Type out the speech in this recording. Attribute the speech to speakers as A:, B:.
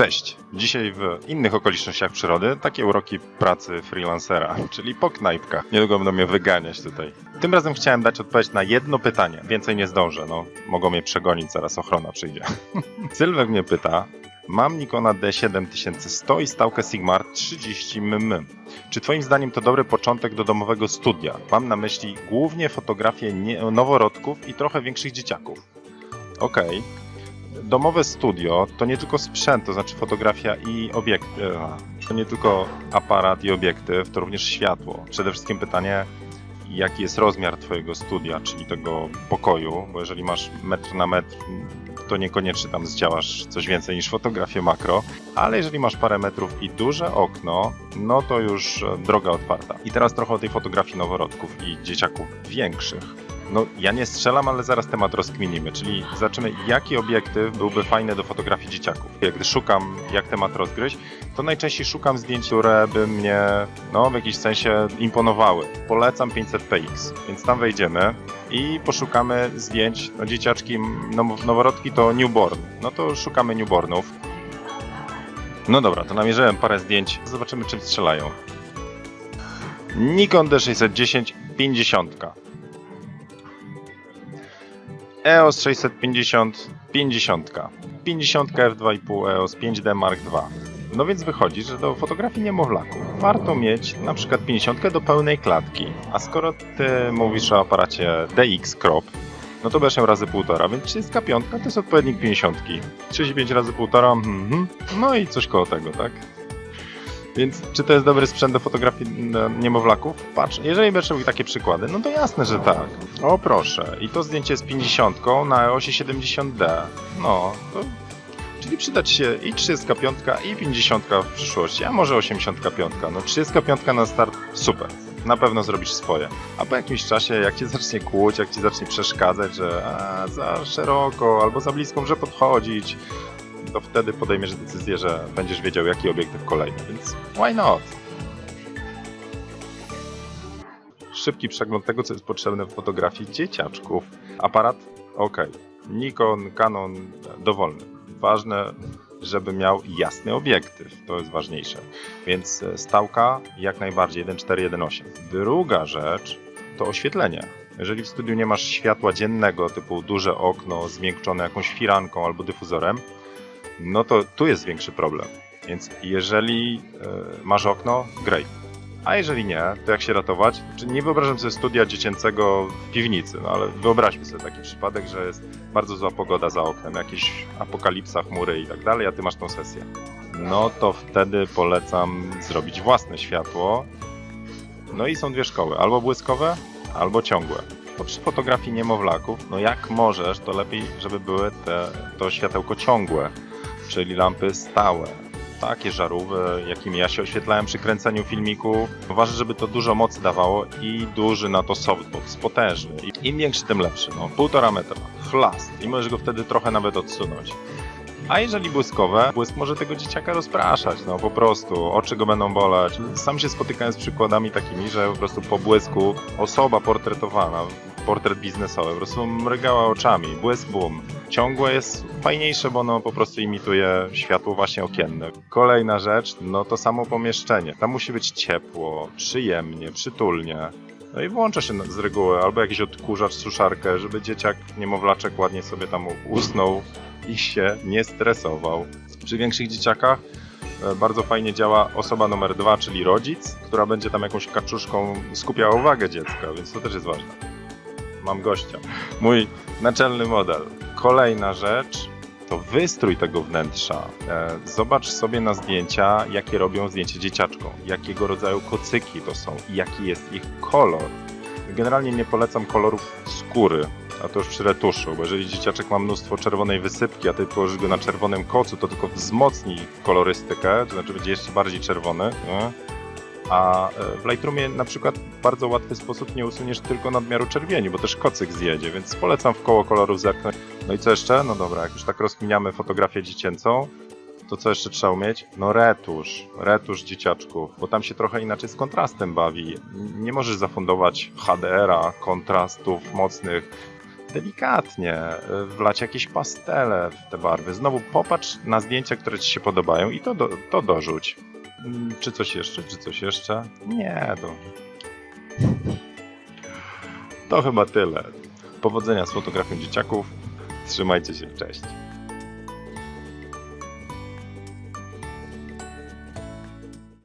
A: Cześć! Dzisiaj w innych okolicznościach przyrody takie uroki pracy freelancera, czyli po knajpkach. Niedługo będą mnie wyganiać tutaj. Tym razem chciałem dać odpowiedź na jedno pytanie. Więcej nie zdążę, no mogą mnie przegonić, zaraz ochrona przyjdzie. Sylwek mnie pyta, mam Nikona D7100 i stałkę Sigmar 30 mm. Czy twoim zdaniem to dobry początek do domowego studia? Mam na myśli głównie fotografię nie- noworodków i trochę większych dzieciaków. Okej. Domowe studio to nie tylko sprzęt, to znaczy fotografia i obiekty. To nie tylko aparat i obiektyw, to również światło. Przede wszystkim pytanie, jaki jest rozmiar Twojego studia, czyli tego pokoju, bo jeżeli masz metr na metr, to niekoniecznie tam zdziałasz coś więcej niż fotografię makro, ale jeżeli masz parę metrów i duże okno, no to już droga otwarta. I teraz trochę o tej fotografii noworodków i dzieciaków większych. No, ja nie strzelam, ale zaraz temat rozkminimy, czyli zobaczymy, jaki obiektyw byłby fajny do fotografii dzieciaków. Gdy szukam, jak temat rozgryźć, to najczęściej szukam zdjęć, które by mnie, no, w jakiś sensie imponowały. Polecam 500px, więc tam wejdziemy i poszukamy zdjęć, no, dzieciaczki, no, noworodki to newborn, no to szukamy newbornów. No dobra, to namierzyłem parę zdjęć, zobaczymy czym strzelają. Nikon D610 50. EOS 650 50. 50 f2.5 EOS 5D Mark II. No więc wychodzi, że do fotografii niemowlaków warto mieć na przykład 50 do pełnej klatki. A skoro ty mówisz o aparacie DX Crop, no to będziesz miał razy półtora, więc 35 to jest odpowiednik 50. 35 razy półtora, mhm. no i coś koło tego, tak? Więc czy to jest dobry sprzęt do fotografii e, niemowlaków? Patrz, jeżeli będziesz robił takie przykłady, no to jasne, że tak. O proszę, i to zdjęcie z 50 na EOSie 70D. No, to, czyli przydać się i 35 i 50 w przyszłości, a może 85. No 35 na start, super. Na pewno zrobisz swoje. A po jakimś czasie, jak ci zacznie kłuć, jak ci zacznie przeszkadzać, że a, za szeroko albo za blisko może podchodzić, to wtedy podejmiesz decyzję, że będziesz wiedział, jaki obiektyw kolejny, więc why not? Szybki przegląd tego, co jest potrzebne w fotografii dzieciaczków. Aparat? Ok. Nikon, Canon, dowolny. Ważne, żeby miał jasny obiektyw. To jest ważniejsze. Więc e, stałka jak najbardziej 1.4.1.8. Druga rzecz to oświetlenie. Jeżeli w studiu nie masz światła dziennego, typu duże okno zmiękczone jakąś firanką albo dyfuzorem, no to tu jest większy problem. Więc jeżeli e, masz okno, great. A jeżeli nie, to jak się ratować? Czy nie wyobrażam sobie studia dziecięcego w piwnicy, no ale wyobraźmy sobie taki przypadek, że jest bardzo zła pogoda za oknem, jakieś apokalipsa, chmury i tak dalej, a ty masz tą sesję. No to wtedy polecam zrobić własne światło. No i są dwie szkoły, albo błyskowe, albo ciągłe. Bo przy fotografii niemowlaków, no jak możesz, to lepiej, żeby były te, to światełko ciągłe, czyli lampy stałe. Takie żarówy, jakimi ja się oświetlałem przy kręceniu filmiku. Ważne, żeby to dużo mocy dawało i duży na to softbox, potężny. Im większy, tym lepszy. No, półtora metra, chlast i możesz go wtedy trochę nawet odsunąć. A jeżeli błyskowe, błysk może tego dzieciaka rozpraszać, no po prostu, oczy go będą boleć. Sam się spotykałem z przykładami takimi, że po prostu po błysku osoba portretowana, portret biznesowy, po prostu mrygała oczami, błysk boom. Ciągłe jest fajniejsze, bo ono po prostu imituje światło właśnie okienne. Kolejna rzecz, no to samo pomieszczenie. Tam musi być ciepło, przyjemnie, przytulnie. No i włącza się z reguły albo jakiś odkurzacz, suszarkę, żeby dzieciak, niemowlaczek ładnie sobie tam usnął i się nie stresował. Przy większych dzieciakach e, bardzo fajnie działa osoba numer dwa, czyli rodzic, która będzie tam jakąś kaczuszką skupiała uwagę dziecka, więc to też jest ważne. Mam gościa. Mój naczelny model. Kolejna rzecz to wystrój tego wnętrza. E, Zobacz sobie na zdjęcia, jakie robią zdjęcie dzieciaczkom, jakiego rodzaju kocyki to są i jaki jest ich kolor. Generalnie nie polecam kolorów skóry, a to już przy retuszu, bo jeżeli dzieciaczek ma mnóstwo czerwonej wysypki, a ty położysz go na czerwonym kocu, to tylko wzmocni kolorystykę, to znaczy będzie jeszcze bardziej czerwony. Nie? A e, w Lightroomie na przykład w bardzo łatwy sposób nie usuniesz tylko nadmiaru czerwieni, bo też kocyk zjedzie, więc polecam w koło kolorów zerknąć. No i co jeszcze? No dobra, jak już tak rozkminiamy fotografię dziecięcą, to co jeszcze trzeba umieć? No retusz, retusz dzieciaczków, bo tam się trochę inaczej z kontrastem bawi. Nie możesz zafundować HDR-a, kontrastów mocnych, delikatnie, y, wlać jakieś pastele w te barwy. Znowu popatrz na zdjęcia, które ci się podobają i to, do, to dorzuć. Mm, Czy coś jeszcze, czy coś jeszcze? Nie, to... To chyba tyle. Powodzenia z fotografią dzieciaków. Trzymajcie się, cześć.